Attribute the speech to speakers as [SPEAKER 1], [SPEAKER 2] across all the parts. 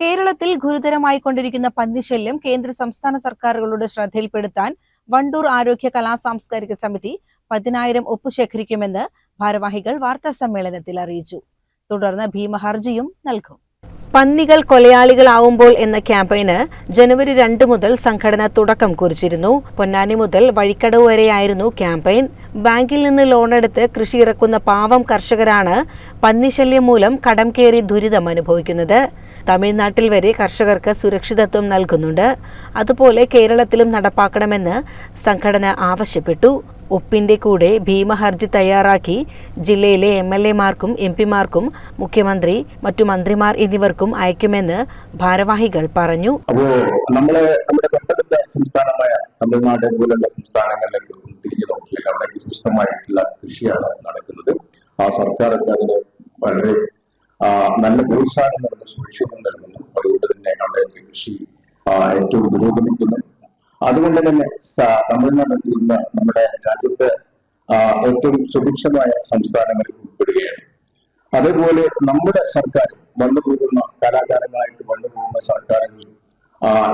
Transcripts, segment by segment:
[SPEAKER 1] കേരളത്തിൽ ഗുരുതരമായി കൊണ്ടിരിക്കുന്ന പന്നിശല്യം കേന്ദ്ര സംസ്ഥാന സർക്കാരുകളുടെ ശ്രദ്ധയിൽപ്പെടുത്താൻ വണ്ടൂർ ആരോഗ്യ കലാ സാംസ്കാരിക സമിതി പതിനായിരം ഒപ്പ് ശേഖരിക്കുമെന്ന് ഭാരവാഹികൾ വാർത്താ സമ്മേളനത്തിൽ അറിയിച്ചു. തുടർന്ന് ഭീമഹർജിയും നൽകും. പന്നികൾ കൊലയാളികളാവുമ്പോൾ എന്ന ക്യാമ്പയിന് ജനുവരി രണ്ട് മുതൽ സംഘടന തുടക്കം കുറിച്ചിരുന്നു. പൊന്നാനി മുതൽ വഴിക്കടവ് വരെയായിരുന്നു ക്യാമ്പയിൻ. ബാങ്കിൽ നിന്ന് ലോണെടുത്ത് കൃഷി ഇറക്കുന്ന പാവം കർഷകരാണ് പന്നിശല്യം മൂലം കടം കയറി ദുരിതം അനുഭവിക്കുന്നത് തമിഴ്നാട്ടിൽ വരെ കർഷകർക്ക് സുരക്ഷിതത്വം നൽകുന്നുണ്ട്. അതുപോലെ കേരളത്തിലും നടപ്പാക്കണമെന്ന് സംഘടന ആവശ്യപ്പെട്ടു. ഒപ്പിന്റെ കൂടെ ഭീമഹർജി തയ്യാറാക്കി ജില്ലയിലെ എം എൽ എമാർക്കും എം പിമാർക്കും മുഖ്യമന്ത്രി മറ്റു മന്ത്രിമാർ എന്നിവർക്കും അയക്കുമെന്ന് ഭാരവാഹികൾ പറഞ്ഞു.
[SPEAKER 2] നമ്മൾ സംസ്ഥാനമായ തമിഴ്നാട് പോലുള്ള സംസ്ഥാനങ്ങളിലേക്ക് തിരിഞ്ഞു നോക്കിയാൽ അവിടെ വിശുദ്ധമായിട്ടുള്ള കൃഷിയാണ് നടക്കുന്നത്. ആ സർക്കാരൊക്കെ അതിന് വളരെ നല്ല പ്രോത്സാഹനം നൽകുന്ന സുരക്ഷിതം നൽകുന്നു അതുകൊണ്ട് തന്നെ അവിടുത്തെ കൃഷി ഏറ്റവും പുരോഗമിക്കുന്നു. അതുകൊണ്ട് തന്നെ തമിഴ്നാട് ഇന്ന് നമ്മുടെ രാജ്യത്ത് ഏറ്റവും സുഭിക്ഷമായ സംസ്ഥാനങ്ങളിൽ ഉൾപ്പെടുകയാണ്. അതേപോലെ നമ്മുടെ സർക്കാർ വന്നു പോകുന്ന കലാകാരങ്ങളായിട്ട് വന്നു പോകുന്ന സർക്കാരുകൾ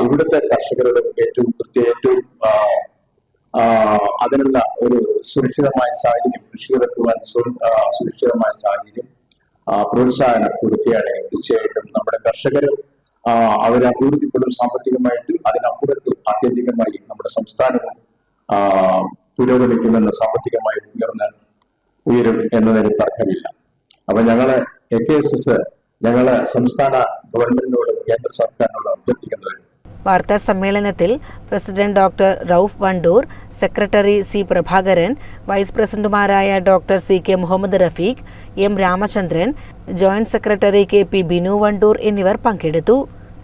[SPEAKER 2] ഇവിടുത്തെ കർഷകരുടെ ഏറ്റവും കൃത്യ ഏറ്റവും അതിനുള്ള ഒരു സുരക്ഷിതമായ സാഹചര്യം കൃഷി ഇറക്കുവാൻ സുരക്ഷിതമായ സാഹചര്യം പ്രോത്സാഹനം കൊടുക്കുകയാണെങ്കിൽ തീർച്ചയായിട്ടും നമ്മുടെ കർഷകരും അവരെ അഭിവൃദ്ധിപ്പെടും സാമ്പത്തികമായിട്ട് അതിനപ്പുറത്ത് ആത്യന്തികമായി നമ്മുടെ സംസ്ഥാനവും പുരോഗമിക്കുമെന്ന് സാമ്പത്തികമായി ഉയർന്ന് ഉയരും എന്നതിന് തർക്കമില്ല. അപ്പൊ ഞങ്ങൾ എ കെ എസ് എസ് ഞങ്ങൾ സംസ്ഥാന ഗവൺമെന്റിനോടും കേന്ദ്ര സർക്കാരിനോടും അഭ്യർത്ഥിക്കുന്നത്
[SPEAKER 1] വാർത്താ സമ്മേളനത്തിൽ president doctor Rauf Wandoor secretary C Prabhakaran vice പ്രസിഡന്റുമാരായ doctor C K Muhammad Rafeeq M Ramachandran joint secretary K P Binu Wandoor എന്നിവർ പങ്കെടുത്തു.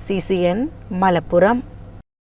[SPEAKER 1] C C N Malappuram.